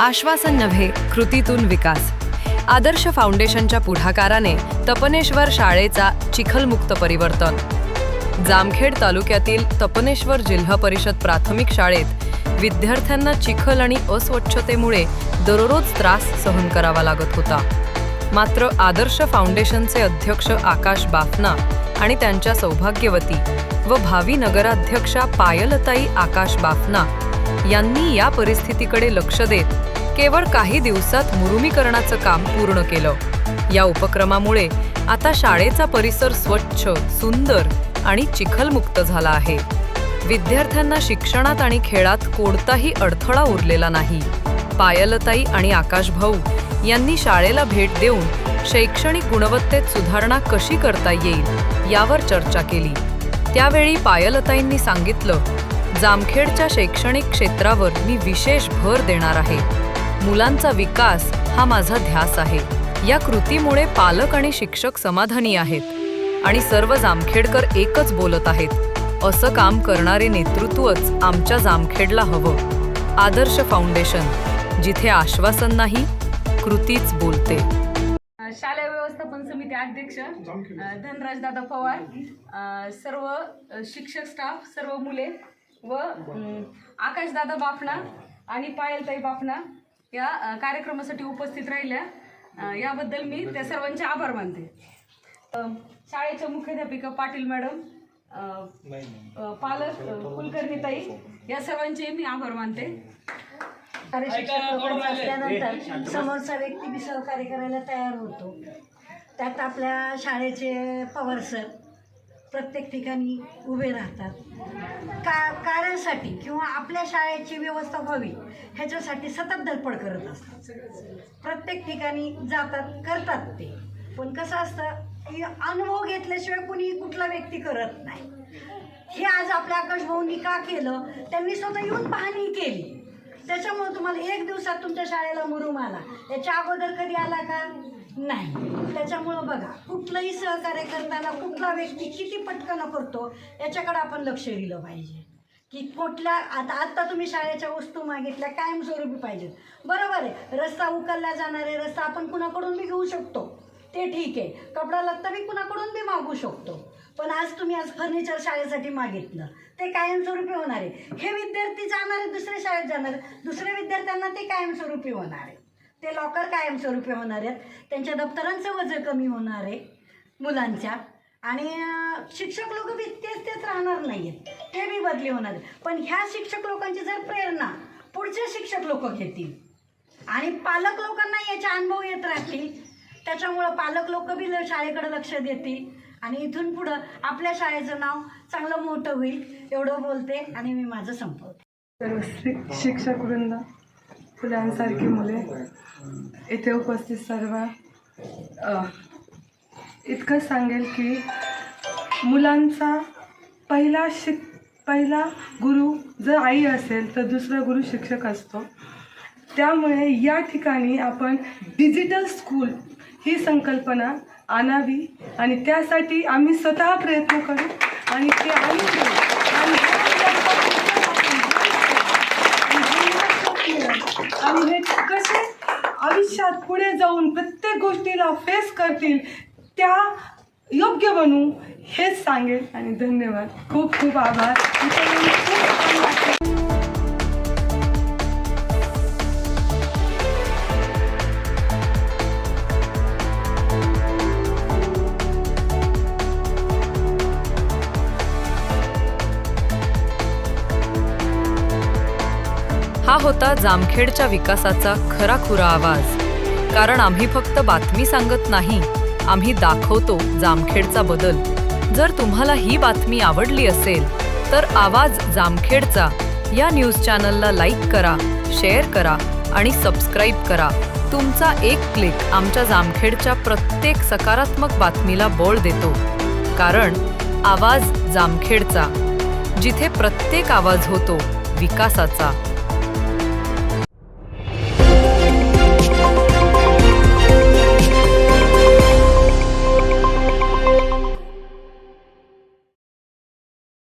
आश्वासन नव्हे कृतीतून विकास. आदर्श फाउंडेशनच्या पुढाकाराने तपनेश्वर शाळेचा चिखलमुक्त परिवर्तन. जामखेड तालुक्यातील तपनेश्वर जिल्हा परिषद प्राथमिक शाळेत विद्यार्थ्यांना चिखल आणि अस्वच्छतेमुळे दररोज त्रास सहन करावा लागत होता. मात्र आदर्श फाउंडेशनचे अध्यक्ष आकाश बाफना आणि त्यांच्या सौभाग्यवती व भावी नगराध्यक्षा पायलताई आकाश बाफना यांनी या परिस्थितीकडे लक्ष देत केवळ काही दिवसात मुरुमीकरणाचं काम पूर्ण केलं. या उपक्रमामुळे आता शाळेचा परिसर स्वच्छ सुंदर आणि चिखलमुक्त झाला आहे. विद्यार्थ्यांना शिक्षणात आणि खेळात कोणताही अडथळा उरलेला नाही. पायलताई आणि आकाश भाऊ यांनी शाळेला भेट देऊन शैक्षणिक गुणवत्तेत सुधारणा कशी करता येईल यावर चर्चा केली. त्यावेळी पायलताईंनी सांगितलं जामखेडच्या शैक्षणिक क्षेत्रावर मी विशेष भर देणार आहे. मुलांचा विकास हा माझा ध्यास आहे. या कृतीमुळे पालक आणि शिक्षक समाधानी आहेत. आणि सर्व जामखेडकर एकच बोलत आहेत. असं काम करणारे नेतृत्वच आमच्या जामखेडला हवं. आदर्श फाउंडेशन जिथे आश्वासन नाही कृतीच बोलते. शालेय व्यवस्थापन समिती अध्यक्ष धनराज दादा पवार सर्व शिक्षक स्टाफ सर्व मुले व आकाश दादा आणि पायलताई बापना या कार्यक्रमासाठी उपस्थित राहिल्या. याबद्दल मी त्या सर्वांचे आभार मानते. शाळेच्या मुख्याध्यापिका पाटील मॅडम पालक अ, कुलकर्णीताई या सर्वांचे मी आभार मानते. असल्यानंतर समोरचा व्यक्ती बी सहकार्य करायला तयार होतो. त्यात आपल्या शाळेचे पवार सर प्रत्येक ठिकाणी उभे राहतात. का कार्यासाठी किंवा आपल्या शाळेची व्यवस्था व्हावी ह्याच्यासाठी सतत धडपड करत असतात. प्रत्येक ठिकाणी जातात करतात ते. पण कसं असतं की अनुभव घेतल्याशिवाय कुणी कुठला व्यक्ती करत नाही. हे आज आपल्या आकाशभाऊंनी का केलं त्यांनी स्वतः येऊन पाहणी केली. त्याच्यामुळे तुम्हाला एक दिवसात तुमच्या शाळेला मुरुम आला. याच्या अगोदर कधी आला का? नाही. त्याच्यामुळं बघा कुठलंही सहकार्य करताना कुठला व्यक्ती किती पटकन करतो याच्याकडे आपण लक्ष दिलं पाहिजे. की कुठल्या आता आत्ता तुम्ही शाळेच्या वस्तू मागितल्या कायमस्वरूपी पाहिजेत. बरोबर आहे रस्ता उकलला जाणारे रस्ता आपण कुणाकडून बी घेऊ शकतो. ते ठीक आहे कपडा लत्ता मी कुणाकडून बी मागू शकतो. पण आज तुम्ही आज फर्निचर शाळेसाठी मागितलं ते कायमस्वरूपी होणार आहे. हे विद्यार्थी जाणार आहे दुसऱ्या शाळेत जाणार दुसऱ्या विद्यार्थ्यांना ते कायमस्वरूपी होणार आहे. ते लॉकर कायमस्वरूपी होणार आहेत. त्यांच्या दप्तरांचं वजन कमी होणार आहे मुलांच्या. आणि शिक्षक लोक बी तेच तेच राहणार नाही आहेत ते बी बदली होणार पण ह्या शिक्षक लोकांची जर प्रेरणा पुढचे शिक्षक लोक घेतील आणि पालक लोकांना याचे अनुभव येत राहतील त्याच्यामुळं पालक लोक बी शाळेकडे लक्ष देतील आणि इथून पुढं आपल्या शाळेचं नाव चांगलं मोठं होईल एवढं बोलते आणि मी माझं संपवते. सर्व शिक्षक वृंद. फुलांसारखी मुले. इथे उपस्थित सर्व इतकं सांगेल की मुलांचा पहिला शिक पहिला गुरु जर आई असेल तर दुसरा गुरु शिक्षक असतो. त्यामुळे या ठिकाणी आपण डिजिटल स्कूल ही संकल्पना आणावी आणि त्यासाठी आम्ही स्वतः प्रयत्न करू आणि ते आणून देऊ. आणि आणि हे कसे आयुष्यात पुढे जाऊन प्रत्येक गोष्टीला फेस करतील त्या योग्य बनू हेच सांगेल आणि धन्यवाद. खूप खूप आभार. हा होता जामखेडच्या विकासाचा खरा खुरा आवाज. कारण आम्ही फक्त बातमी सांगत नाही. आम्ही दाखवतो जामखेडचा बदल. जर तुम्हाला ही बातमी आवडली असेल तर आवाज जामखेडचा या न्यूज चॅनलला लाईक करा शेअर करा आणि सबस्क्राईब करा. तुमचा एक क्लिक आमच्या जामखेडच्या प्रत्येक सकारात्मक बातमीला बळ देतो. कारण आवाज जामखेडचा जिथे प्रत्येक आवाज होतो विकासाचा.